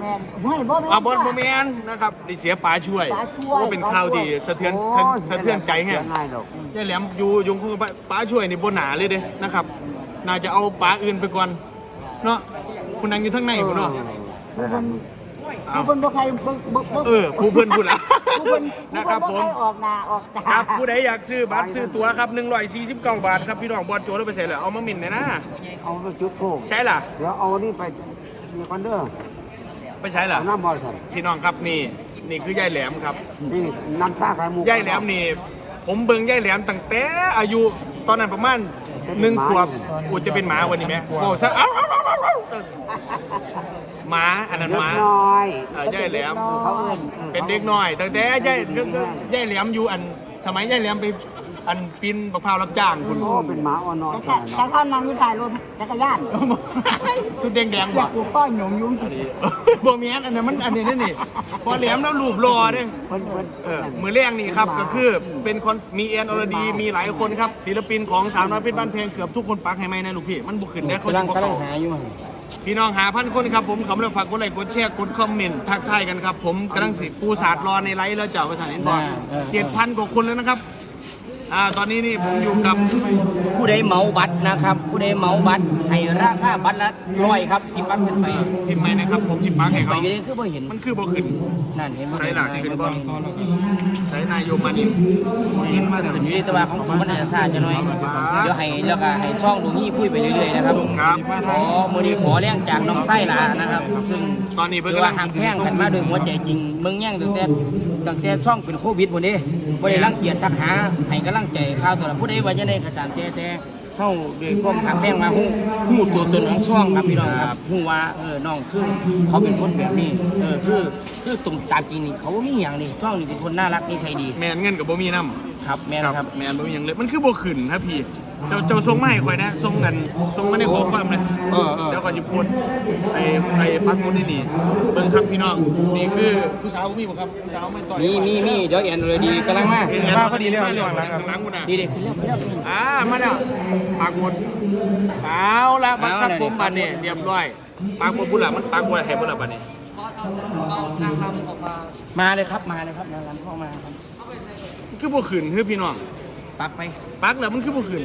แม่นไม่บ่แม่นอาบอลโมแมนนะครับได้เสียป๋าช่วยป๋าช่วยก็เป็นข่าวที่สะเทือนโอ้ยสะเทือนใจแฮะง่ายดอก ยายแหลมอยู่ยงคงป๋าช่วยนี่บนหนาเลยเด้นะครับ น่าจะเอาป๋าอื่นไปก่อนเนาะคุณนั่งอยู่ทั้งในพุ่นเนาะเอา ผู้เพิ่นบ่ใครบ่บ่บ่เออผู้เพิ่นพูดละผู้เพิ่นนะครับผมใครออกหน้าออกตาครับผู้ใดอยากซื้อบัตรซื้อตั๋วครับ149บาทครับพี่น้องบอลโจแล้วไปใส่เลยเอามาหมิ่นเลยนะเอาไปจุดโคกใช่ล่ะเดี๋ยวเอานี่ไปมีคอนเดอร์ ไปใช้ล่ะเอาน้ำบอลใส่พี่น้องครับนี่นี่คือยายแหลมครับนี่น้ำซ่าไข่มุกยายแหลมนี่ ผมเบิ่งยายแหลมตั้งแต่อายุตอนนั้นประมาณหนึ่งขวบกูจะเป็นหมาวันนี้ไหมโอ้ซะเอ้าเอ้าเอ้าเอ้าเอ้าหมาอันนั้นเล็หกมาน้อยเอ่อยายแหลมเขาเอิ้นเป็นเด็กน้อยตั้งแต่ยายยายแหลมอยู่อันสมัยยายแหลมไป อันปีนบักพร้าวรับจ้างคุณโอ้เป็นหมาอ่อนน้อยแต่แต่เขานั่งอยู่ท้ายรถจักรยานสุดแดงแดงเสียบ่กูป้อนหยงยุ้งสิบ่แม่นอันนั้นมันอันนี้นี่นี่พอแหลมแล้วรูปรอเด้ เพิ่นเพิ่นเออมือแรกนี่ครับก็คือเป็นคนมีเอ็นอรดีมีหลายคนครับศิลปินของสาวน้อยเพชรบ้านแพงเกือบทุกคนปักให้ไหมนะลูกพี่มันบุขึ้นได้คนกำลังสิบ่กำลัเข้างหาอยู่พี่น้องหาพันคนครับผมขำแล้วฝากกดไลค์กดแชร์กดคอมเมนต์ทักทายกันครับผมกำลังสิปูสาดรอในไลฟ์แล้วเจ้าภาษาเห็นบ่เจ็ดพันกว่าคนแล้วนะครับ อ่าตอนนี้นี่ผมอยู่กับผู้ใดเหมาบัตรนะครับ ผู้ใดเหมาบัตรให้ราคาบัตรละร้อยครับสิบบัตรขึ้นไปพิมพ์ไหมนะครับ ผมสิปักให้ไปเขาอยู่นี่คือบ่เห็นมันคือบ่ขึ้น นั่นเห็นบ่ใส่หลักขึ้นบ่ใส่นายโยมานินเห็นมาขึ้นอยู่ในตัวของผมมันอาจจะซ่าจะน้อยเดี๋ยวให้แล้วก็ให้ช่องตรงนี้พูดไปเรื่อยๆนะครับครับขอมือนี้ขอแรงจากน้องไส้ลานะครับซึ่ง ตอนนี้เพิ่นคือกำลัว่างหักแข้งกันมาโดยหัวใจจริงเมืองแย่งตั้งแต่ตั้งแต่ช่องเป็นโควิดพุ่นนี้บ่ได้รังเกียจทักหาให้กำลังใจข่าวตัวละผู้ใดว่าจะได้กระจามแต่แต่เฮาด้วยความหักแข้งมาฮู้ฮู้ตัวตนของช่องครับพี่น้องครับฮู้ว่าเออน้องคือเขาเป็นคนแบบนี้เออคือคือตรงตามจริงนี่เขาบ่มีหยังนี่ช่องนี่เป็นคนน่ารักนิสัยดีแมนเงินกับบ่มีน้ำครับแม่นครับ แมนบ่มีหยังเลยมันคือบ่ขึ้นครับพี่ เจ้าเจ้าส่งมาให้ข่อยนะส่งกันส่งมาในข้อความเลยเออเออ เดี๋ยวก่อนจะพูดไอ้ไอ้ปักหมุดนี่นี่เบิ่งครับพี่น้องนี่คือผู้สาวมีบ่ครับผู้สาวไม่ต่อยมีมีมีเดี๋ยวแอนเลยดีกำลังมาเห็นแล้วพอดีเลยข้างหลังข้างหลังกูน่ะดีเด็กขึ้นแล้วขึ้นแล้วอ่ามาแล้วปักหมุดเอาละบัดครับผมบัดนี้เรียบร้อยปักหมุดพุ่นล่ะมันปักบ่ให้พุ่นล่ะบัดนี้มาเลยครับมาเลยครับนางรำเข้ามาครับมันคือบ่ขึ้นคือพี่น้องปักไปปักแล้วมันคือบ่ขึ้น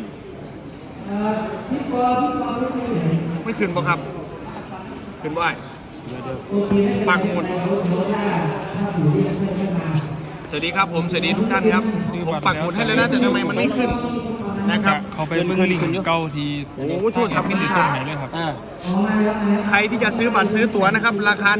ไม่ขึ้นบ่ครับ ขึ้นบ่ไอ้ปักหมุดสวัสดีครับผมสวัสดีทุกท่านครับ ผมปักหมุดให้แล้วนะแต่ทำไมมันไม่ขึ้น นะครับเขาไปเบิ่งลิงก์เก่าที่โอ้โหโทษครับมิพี่นิชาส่งให้เลยครับ อ่า ใครที่จะซื้อบัตรซื้อตั๋วนะครับ ราคา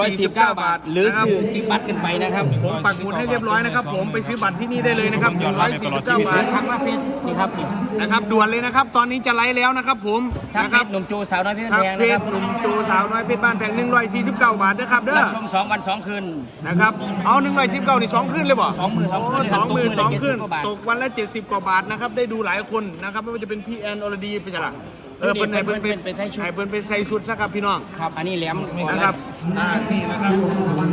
149 บาทหรือนะครับ ซื้อสิบบัตรขึ้นไปนะครับผมปักหมุดให้เรียบร้อยนะครับ ผมไปซื้อบัตรที่นี่ได้เลยนะครับ149 บาท ทักมาเฟซนี่ครับนี่นะครับด่วนเลยนะครับ ตอนนี้จะไลฟ์แล้วนะครับ ผมทักนะเฟครับซหนุ่มโจสาวน้อยเพชรทักแพงเพนะคจรับหนุ่มโจสาวน้อยเพชรบ้านแพง149 บาทนะครับเด้อ รับชมสองวันสองคืน นะครับ เอา119นี่สองขึ้นเลยบ่สองหมื่นสองคืนโสองหมื่นสองขึ้นตตกกวันละ70กว่าบาทนะครับ ได้ดูหลายคนนะครับไม่ว่าจะเป็นพี่แอนอรดีไปจ้ะล่ะเออเพิ่เพิ่นนเพิ่ให้นเพิ่นเพิ่นไปใส่ชุดให้เพิ่นไปใส่ชุดซะครับพี่น้องครับ อันนี้แหลมนะครับอ่านี่นะครับ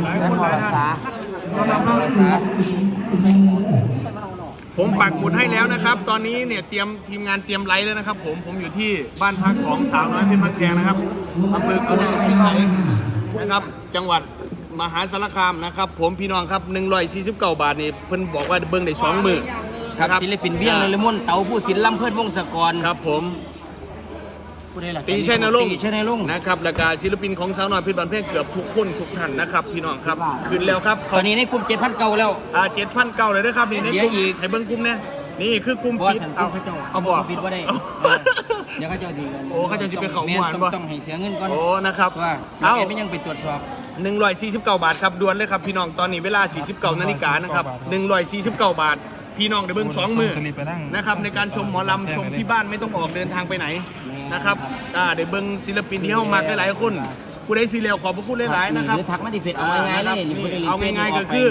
หลายและคนพหอลายภาท่านษาผมปักหมุดให้แล้วนะครับ ตอนนี้เนี่ยเตรียมทีมงานเตรียมไลฟ์แล้วนะครับ ผมผมอยู่ที่บ้านพักของสาวน้อยเพชรบ้านแพงนะครับอำเภอโกสุมพิสัยนะครับ จังหวัดมหาสารคามนะครับ ผมพี่น้องครับ149บาทนี่เพิ่นบอกว่าเบิ่งได้สองมือ ครับนะศิลปินเบี้ยงเลยละมุนเต๋าผู้ศิลป์ลำเพิ่นวงศกรครับผมผู้ใดล่ะตีชัยนรงค์ตีชัยนรงค์นะครับแล้วก็ศิลปินของสาวน้อยเพชรบ้านแพงเกือบทุกคนทุกท่านนะครับพี่น้องครับขึ้นแล้วครับตอนนี้ในกลุ่มเจ็ดพันเก่าแล้วอ่าเจ็ดพันเก้าเลยนะครับนี่ในเดี๋กยวลุ่มอีกให้เบิ้งกลุ่มเนี่ยนี่คือกลุ่มเพราะว่าปิดท่านเอาผู้เขาเจ้าเอาบอกปิดบ่ได้เอาเออเดี๋ยวเขาเจ้าดีกันโอ้เขาเจ้าสิไปเข้าแม่นหมู่บ้านต้องบ่ต้องให้เสียเงินก่อนโอ้นะครับว่าเอาแกไม่ยังไปตรวจสอบหนึ่งร้อยสี่สิบเก้าบาทครับด่วนเลยครับพี่น้องตอนนี้เวลาสี่สิบเก้านาฬิกานะครับหนึ่งร้อยสี่สิบเก้าบาท พี่น้องได้เบิ้งสองมือสลิปไปนั่งนะครับในการชมหมอลำชมที่บ้านไม่ต้องออกเดินทางไปไหนนะครับอ่าได้เบิ้งศิลปินที่เข้ามาหลายๆคนผู้ใดสีเหลวขอบพระคุณหลายๆนะครับหรือทักมาที่เฟซเอาง่ายๆเลยนี่นี่พิ่นจะรีเอาฟซง่ายๆก็คือ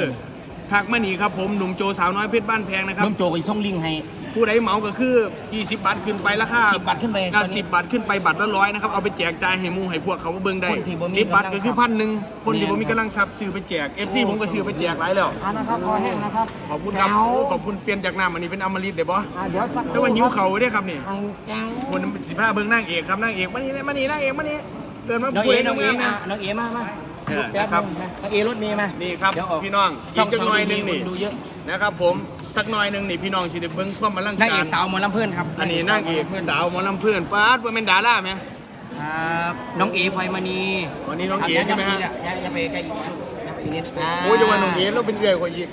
ทักมาหนีครับผมหนุ่มโจสาวน้อยเพชรบ้านแพงนะครับเพิ่มโจกอีกส่งลิงก์ให้ ผู้ใดเหมาก็คือ 20 บาทขึ้นไปราคา10บาทขึ้นไปก็10บาทขึ้นไปบัตรละร้อยนะครับเอาไปแจกจ่ายให้หมู่ให้พวกเขามาเบิ่งได้คนที่บ่มี10บาทก็คือกำลังทรัพย์พันหนึ่งคนที่แม่บ่นมีกำลังทรัพย์ซื้อไปแจก FC ผมก็ซื้อไปแจกหลายแล้วอันนะครับคอแห้งนะครับขอบคุณครับเจ้าโอ้ขอบคุณเปลี่ยนจากน้ำอันนี้เป็นอมฤตเด้บ่อ่าเดี๋ยวสักแต่ว่าหิวเข่าเด้ครับนี่อันเจ้าคนสิพาเบิ่งนางเอกครับนางเอกมานี่มานี่นางเอกมานี่เดินมาน้องคุเอ๋ยน้องเอ๋งามมานะน้องเอ๋มามาเออแป๊บนะครับ นึงนะเอาเอรถเมย์มานี่ครับเดี๋ยวออกพี่น้องอีกจักหน่อยหนึงนี่ดูเยอะ นะครับผมสักหน่อยหนึงนี่พี่น้องสิได้เบิ่งความอลังนางกาเอรกสาวหมอลำเพื่อนครับอันนี้นางเอกสาวหมอลำเพื่อนป้าดว่าเป็นดาราไหม ครับน้องเอพลอยมณีวันนี้น้องเอ๋ใช่ไหมฮะ อย่าอย่าไปใกล้อีกอย่าไปนิดาโอ้ยจะว่าน้องเอ๋เราเป็นเอื้อยกว่าอีก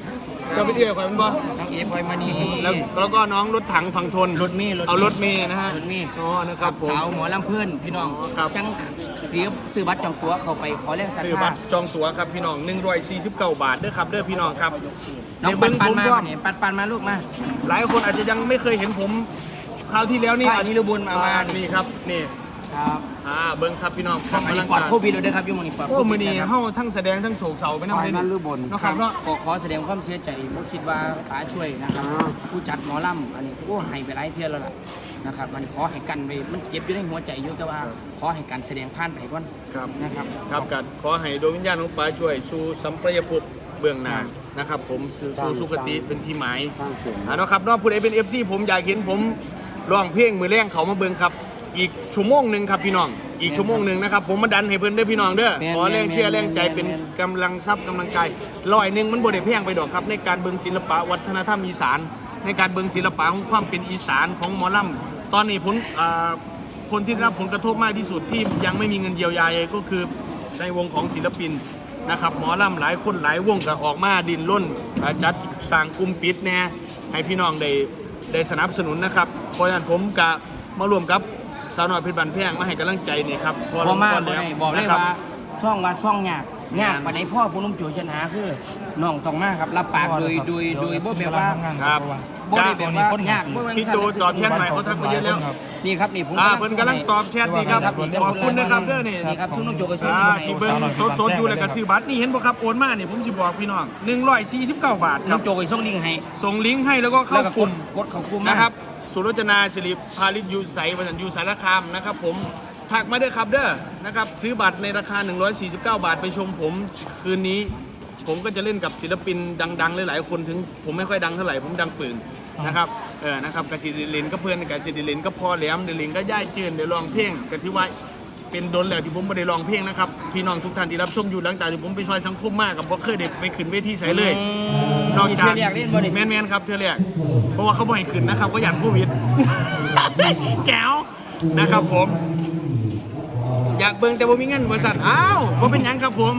เราเป็นเอื้อยกว่าเป็นบ่น้องเอพลอยมณีแล้วแล้วก็น้องรถถังฝั่งทนรถเมย์เอารถเมย์นะฮะรถเมย์อ๋อนะครับผม สาวหมอลำเพื่อนพี่น้องครับ จังเสียซื้อบัตรจองตั๋วเข้าไปขอแรงศรัทซื้อธาบัตรจองตั๋วครับพี่น้อง149บาทเด้อครับเด้อพี่น้องครับน้องในปัเบิ้นงปัผนมมาก็เนี่ยปันปันมาลูกมา หลายคนอาจจะยังไม่เคยเห็นผมคราวที่แล้วนี่ใช่อันนี้เราบุญมามานี่ นี่ครับนี่ ครับอ่าเบิ้งครับพี่น้องครับอันนี้ปลอดโควิดเลยเด้อครับอยุ่งมันนี่ปลอดโอ้โควิมือดนี้นะครับเฮาทั้งแสดงทั้งโศกเศร้าไปนั่งฝ่ายนั้นหรือบนเนาะคครัรับบเนาะ ขอขอแสดงความเสียใจผมคิดว่าป๋าช่วยนะครับ อ่า ผู้จัดหมอลำอันนี้โอ้ให้ไปหลายเที่ยวแล้วล่ะนะครับอันนี้ขอให้กันไปมันเก็บอยู่ในหัวใจอยู่แต่ว่าขอให้การแสดงผ่านไปก่อนครับ นะครับ ครับกัขอให้ดวงวิญญาณของป้าช่วย สู่สัมปรายภพเบื้องหน้านะครับ ผมสู่สู่สุคติเป็นที่หมาย สร้างเสียง อ่าเนาะครับเนอกผู้ใดเป็น FC ผมอยากเห็นผมร้องเพลงมือแรงเขามาเบิ่งครับ อีกชั่วโมงหนึ่งครับพี่น้อง อีกชั่วโมงหนึ่งนะครับผมมาดันให้เพิ่นเด้อพี่น้องเด้อขอแรงเชียร์แรงใจเป็นกำลังทรัพย์กำลังใจร้อยหนึ่งมันบ่ได้แพงไปดอกครับ ในการเบิ่งศิลปะวัฒนธรรมอีสาน ในการเบิ่งศิลปะของความเป็นอีสานของหมอลำตอนนี้ผลอ่าคนที่ได้รับผลกระทบมากที่สุดที่ยังไม่มีเงินเยียวยาเลยก็คือในวงของศิลปินนะครับหมอลำหลายคนหลายวงก็ออกมาดินร่นอ่าจัดสร้างกลุ่มปิดแน่ให้พี่น้องได้ ได้สนับสนุนนะครับ เพราะฉะนั้นผมกะมารวมกับ สาวน้อยเพชรบันแพงมาให้กำลังใจนี่ครับพอบ่มาพบ่แล้วได้บอกเลยนะครับว่าช่องว่าช่องยากยากงานปานใดพ่อผู้นุ่มจูชนะคือน้องต้องมาครับรับปากโดยโดยโดยบ่แบบว่าครับ บ่ได้แบบว่ายากบ่ว่าพี่โจตอบแชทใหม่เขาทักมาเยอะแล้วนี่ครับนี่ผมอ่าเพิ่นกำลังตอบแชทนี่ครับขอบคุณนะครับเด้อนี่นี่ครับซุนนุ่มจูก็ซื้ออ่าให้ที่เบิ่งสดๆอยู่แล้วก็ซื้อบัตรนี่เห็นบ่ครับโอนมานี่ผมสิบอกพี่น้อง149บาทคนุ่รับมจูก็ส่งลิงก์ให้ส่งลิงก์ให้แล้วก็เข้าแล้วกลุ่ม กดเข้ากลุ่มมานะครับ สุรจนาสิริพาลิตยูใสวันยูสารคามนะครับผมทักมาเด้อครับเด้อนะครับซื้อบัตรในราคา 149 บาทไปชมผมคืนนี้ ผมก็จะเล่นกับศิลปินดังๆ หลายๆคนถึงผมไม่ค่อยดังเท่าไหร่ผมดังปืนนะครับเออนะครับกับสิริเลนก็เพื่อนกับสิริเลนก็พอแหลมเดลินก็ย่ายเจือนเดี๋ยวลองเพลงกันที่ว่าเป็นโดนแล้วที่ผมไม่ได้ลองเพลงนะครับพี่น้องทุกท่านที่รับชมอยู่หลังจากที่ผมไปซอยสังคมมากกับบ่เคยได้ไปขึ้นเวทีใส่เลย นอกจากเรียกเล่นบ่ได้แมนแมนๆครับเธอเรียกเพราะว่าเขาบ่ให้ขึ้นนะครับ ก็อยากโควิด แก้วนะครับผม อยากเบิ่งแต่ว่ามีเงินบริษัทอ้าวว่าเป็นหยังครับผม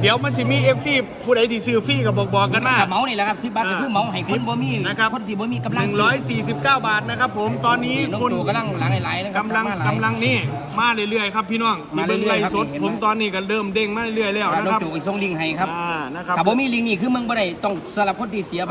เดี๋ยวมันสิมี FC ผู้ใดที่ซื้อฟรีก็บอกบอกกันมา กับเมาส์นี่แหละครับ10บาทก็คือเมาส์ให้คนบ่มีนะครับ คนที่บ่มีกำลังซื้อ149 บาทนะครับผมตอนนี้น้องคนจูกำลังหลังไหลๆนะครับกำลังมาหายกำลังนี่มาเรื่อยๆครับพี่น้องที่มาเรื่เบิ่องยๆไล่ครับสดเห็นไหม ผมตอนนี้ก็เริ่มเด้งมาเรื่อยๆแล้วน้นะองครับจูก็ส่งลิงก์ให้ครับอ่านะครับ ถ้าบ่มีลิงก์นี่คือมึงบ่ได้ต้องสำหรับคนที่เสีย